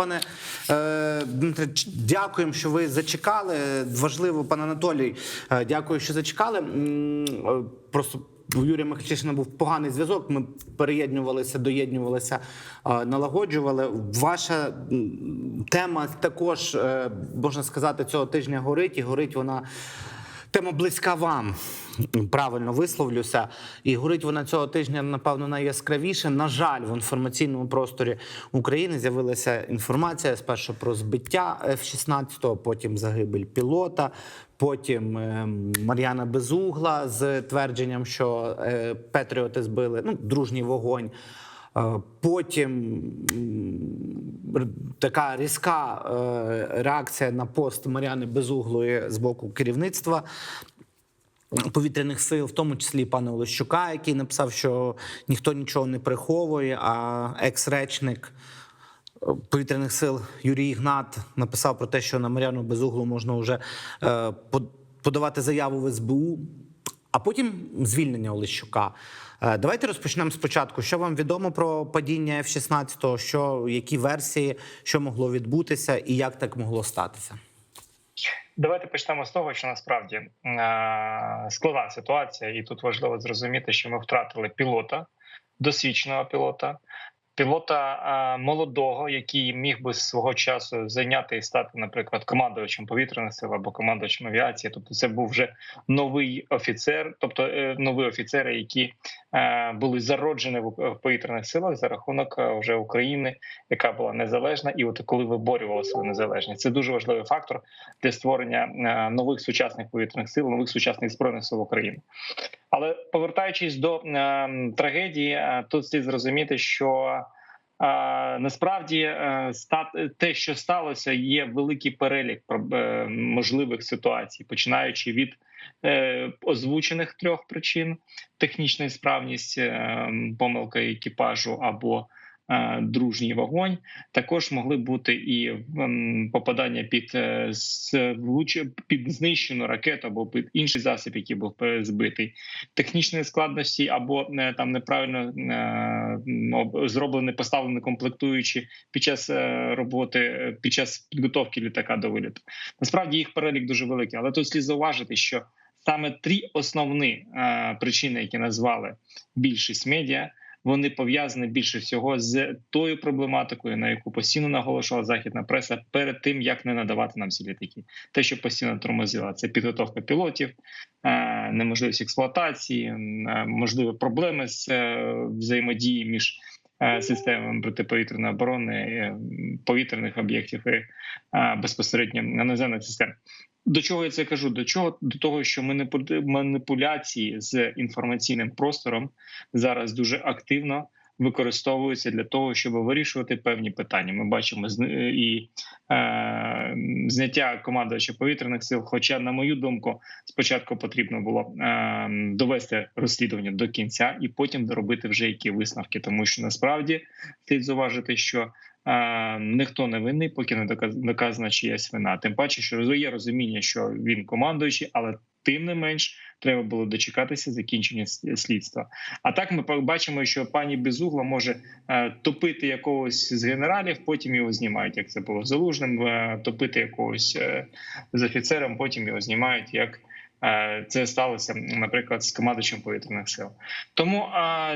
пане е, Дмитре. Дякуємо, що ви зачекали. Важливо, пане Анатолій. е, Дякую, що зачекали. Е, Просто у Юрія Михайловича був поганий зв'язок. Ми переєднувалися, доєднувалися, налагоджували. Ваша тема також можна сказати цього тижня горить, і горить вона. Тема близька вам, правильно висловлюся. І горить вона цього тижня, напевно, найяскравіше. На жаль, в інформаційному просторі України з'явилася інформація спершу про збиття F-16, потім загибель пілота, потім е, Мар'яна Безугла з твердженням, що е, Петріоти збили ну, дружній вогонь. Е, Потім така різка е, реакція на пост Мар'яни Безуглої з боку керівництва повітряних сил, в тому числі пана Олещука, який написав, що ніхто нічого не приховує. А екс-речник е, повітряних сил Юрій Ігнат написав про те, що на Мар'яну Безуглу можна вже е, подавати заяву в СБУ. А потім звільнення Олещука. Е, Давайте розпочнемо спочатку. Що вам відомо про падіння F-16, що які версії, що могло відбутися, і як так могло статися? Давайте почнемо з того, що насправді е, складна ситуація, і тут важливо зрозуміти, що ми втратили пілота, досвідченого пілота, пілота молодого, який міг би свого часу зайняти і стати, наприклад, командувачем повітряних сил або командувачем авіації. Тобто, це був вже новий офіцер, тобто е, нові офіцери, які е, були зароджені в повітряних силах за рахунок е, вже України, яка була незалежна, і от коли виборювала свою незалежність, це дуже важливий фактор для створення нових сучасних повітряних сил, нових сучасних збройних сил України. Але повертаючись до е, трагедії, тут слід зрозуміти, що насправді е, те, що сталося, є великий перелік е, можливих ситуацій, починаючи від е, озвучених трьох причин: технічна справність, помилка екіпажу або дружній вогонь. Також могли бути і попадання під е, під знищену ракету або під інший засіб, який був е, збитий, технічної складності або е, там неправильно е, зроблені поставлені комплектуючі під час е, роботи, е, під час підготовки літака до виліту. Насправді їх перелік дуже великий, але тут слід зауважити, що саме три основні е, причини, які назвали більшість медіа. Вони пов'язані більше всього з тою проблематикою, на яку постійно наголошувала західна преса перед тим, як не надавати нам ці літаки. Те, що постійно тормозила, це підготовка пілотів, е, неможливість експлуатації, е, можливі проблеми з е, взаємодії між системами протиповітряної оборони, повітряних об'єктів і безпосередньо наземних систем. До чого я це кажу? До чого до того, що маніпу- маніпуляції з інформаційним простором зараз дуже активно використовуються для того, щоб вирішувати певні питання. Ми бачимо і е, зняття командувача повітряних сил. Хоча, на мою думку, спочатку потрібно було е, довести розслідування до кінця і потім доробити вже які висновки, тому що насправді слід зауважити, що ніхто не винний, поки не доказ- доказана чиясь вина. Тим паче, що є розуміння, що він командуючий, але тим не менш треба було дочекатися закінчення слідства. А так ми бачимо, що пані Безугла може е, топити якогось з генералів, потім його знімають, як це було залужним, е, топити якогось е, з офіцером, потім його знімають як. Це сталося, наприклад, з командувачем повітряних сил. Тому,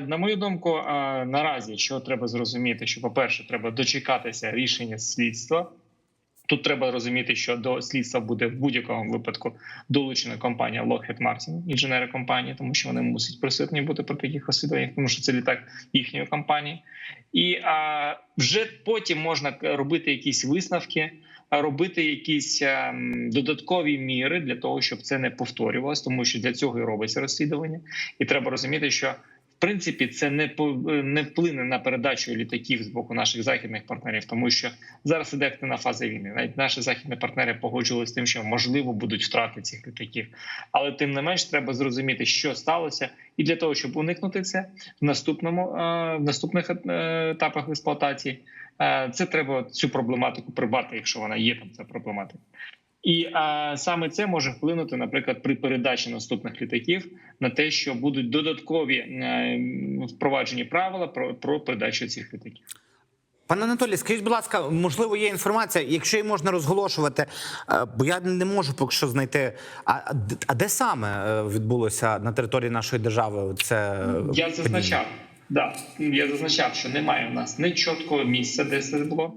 на мою думку, наразі що треба зрозуміти, що, по-перше, треба дочекатися рішення слідства. Тут треба розуміти, що до слідства буде в будь-якому випадку долучена компанія Lockheed Martin, інженери компанії, тому що вони мусять присутні бути при таких розслідуваннях, тому що це літак їхньої компанії. І а, вже потім можна робити якісь висновки, робити якісь а, додаткові міри для того, щоб це не повторювалось, тому що для цього і робиться розслідування. І треба розуміти, що в принципі це не по не вплине на передачу літаків з боку наших західних партнерів, тому що зараз іде активна фаза війни. Навіть наші західні партнери погоджувалися з тим, що можливо будуть втрати цих літаків, але тим не менш треба зрозуміти, що сталося, і для того, щоб уникнути це в наступному е, в наступних е, етапах експлуатації, е, це треба цю проблематику прибати, якщо вона є там ця проблематика. І а, саме це може вплинути, наприклад, при передачі наступних літаків на те, що будуть додаткові е, впроваджені правила про, про передачу цих літаків. Пане Анатолій, скажіть, будь ласка, можливо, є інформація, якщо її можна розголошувати, е, бо я не можу поки що знайти. А, а де саме е, відбулося на території нашої держави? Це Я зазначав, да, я зазначав, що немає в нас ні чіткого місця, де це було,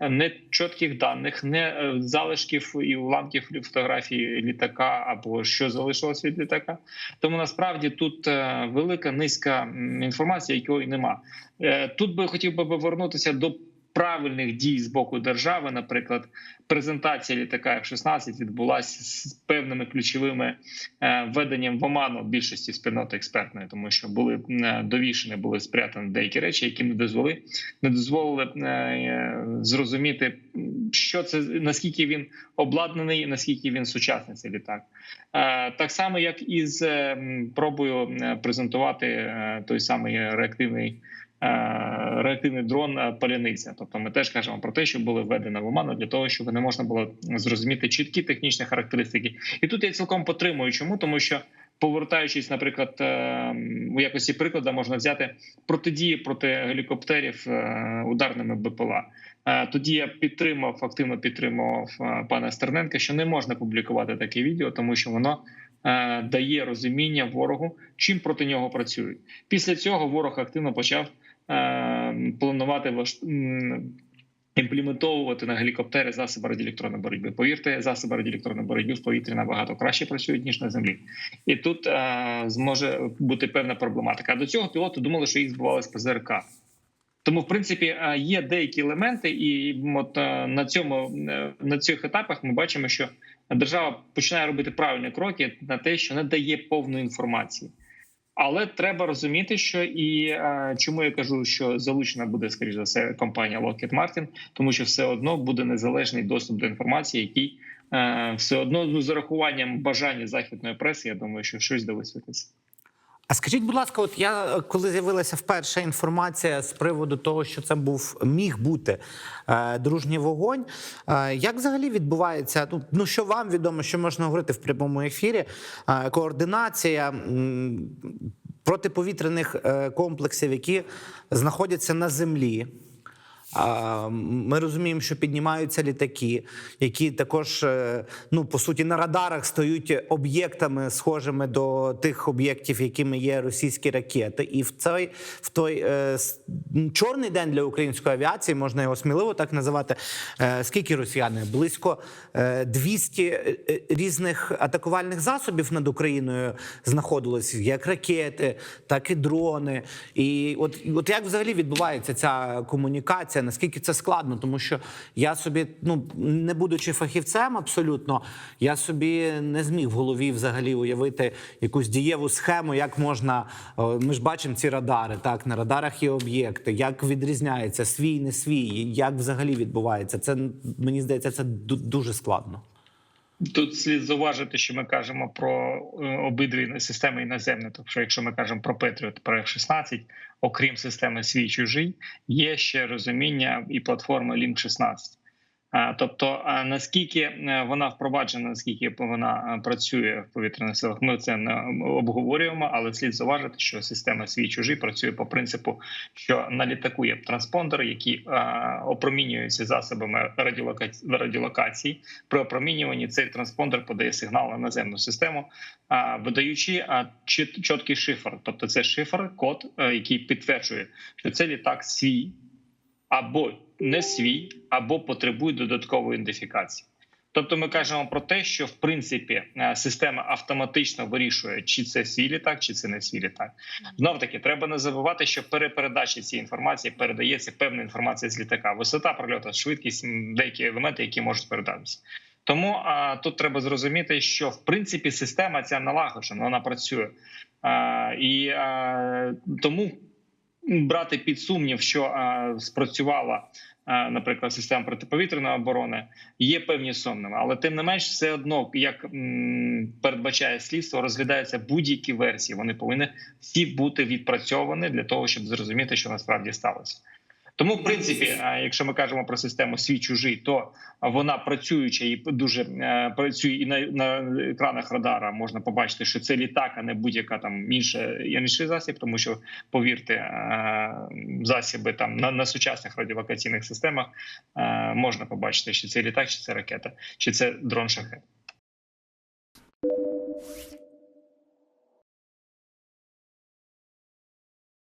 не чітких даних, не залишків і уламків фотографії літака або що залишилось від літака. Тому насправді тут е, велика низка інформації, якої нема. Е, Тут би хотів би повернутися до. Правильних дій з боку держави, наприклад, презентація літака F-16 відбулася з певними ключовими е, введенням в оману більшості спільноти експертної, тому що були е, довішені, були спрятані деякі речі, які не дозволили, не дозволили е, е, зрозуміти, що це наскільки він обладнаний, наскільки він сучасний цей літак. Е, Так само, як і з е, пробою е, презентувати е, той самий реактивний. Е, Реактивний дрон е, паляниця, тобто ми теж кажемо про те, що були введені в оману для того, щоб не можна було зрозуміти чіткі технічні характеристики. І тут я цілком підтримую. Чому тому, що повертаючись, наприклад, е, в якості прикладу, можна взяти протидії проти гелікоптерів ударними БПЛА. Тоді я підтримав, активно підтримував пана Стерненка, що не можна публікувати таке відео, тому що воно дає розуміння ворогу, чим проти нього працюють. Після цього ворог активно почав планувати влаш- імплементовувати на гелікоптери засоби радіоелектронної боротьби. Повірте, засоби радіоелектронної боротьби в повітрі набагато краще працюють ніж на землі, і тут е, зможе бути певна проблематика. А до цього пілоти думали, що їх збивали з ПЗРК. Тому, в принципі, е, є деякі елементи, і от е, на цьому е, на цих етапах ми бачимо, що держава починає робити правильні кроки на те, що не дає повної інформації. Але треба розуміти, що і е, чому я кажу, що залучена буде скоріш за все компанія Lockheed Martin, тому що все одно буде незалежний доступ до інформації, який е, все одно ну, з урахуванням бажання західної преси. Я думаю, що щось де висвітиться. А скажіть, будь ласка, от я е, коли з'явилася вперше інформація з приводу того, що це був міг бути е, дружній вогонь. Е, як взагалі відбувається? Ну, ну що вам відомо, що можна говорити в прямому ефірі? Е, координація протиповітряних е, комплексів, які знаходяться на землі. Ми розуміємо, що піднімаються літаки, які також е, ну по суті на радарах стають об'єктами, схожими до тих об'єктів, якими є російські ракети. І в цей в той е, чорний день для української авіації можна його сміливо так називати. Е, скільки росіяни? Близько е, 200 е, е, різних атакувальних засобів над Україною знаходилось, як ракети, так і дрони. І от, от як взагалі відбувається ця комунікація? Наскільки це складно? Тому що я собі, ну не будучи фахівцем, абсолютно, я собі не зміг в голові взагалі уявити якусь дієву схему, як можна. Ми ж бачимо ці радари. Так на радарах є об'єкти, як відрізняється свій, не свій, як взагалі відбувається. Це мені здається, це ду- дуже складно. Тут слід зауважити, що ми кажемо про е, обидві системи іноземні. Тобто, якщо ми кажемо про Петріот, про F-16, окрім системи свій чужий, є ще розуміння і платформи Link 16 А, Тобто, наскільки е, вона впроваджена, наскільки вона е, працює в повітряних силах, ми це не обговорюємо, але слід зауважити, що система свій чужий працює по принципу, що на літаку є транспондери, які е, опромінюються засобами радіолока- радіолокації. При опромінюванні цей транспондер подає сигнал на наземну систему, видаючи чіткий шифр. Тобто, це шифр, код, який підтверджує, що це літак свій або не свій, або потребує додаткової ідентифікації. Тобто, ми кажемо про те, що в принципі е, система автоматично вирішує, чи це свій літак, чи це не свій літак. Знов таки, треба не забувати, що при цієї інформації передається певна інформація з літака, висота прольоту, швидкість, деякі елементи, які можуть передатися. Тому а, тут треба зрозуміти, що в принципі система ця налагоджена, вона працює. А, і а, тому брати під сумнів, що спрацювала, наприклад, система протиповітряної оборони, є певні сумніви. Але тим не менш, все одно, як передбачає слідство, розглядаються будь-які версії. Вони повинні всі бути відпрацьовані для того, щоб зрозуміти, що насправді сталося. Тому, в принципі, е, якщо ми кажемо про систему свій чужий, то вона працююча і дуже е, працює і на, на екранах радара можна побачити, що це літак, а не будь-яка там інша інший засіб, тому що повірте, е, засіби там на, на сучасних радіолокаційних системах можна побачити, що це літак, чи це ракета, чи це дрон шахет.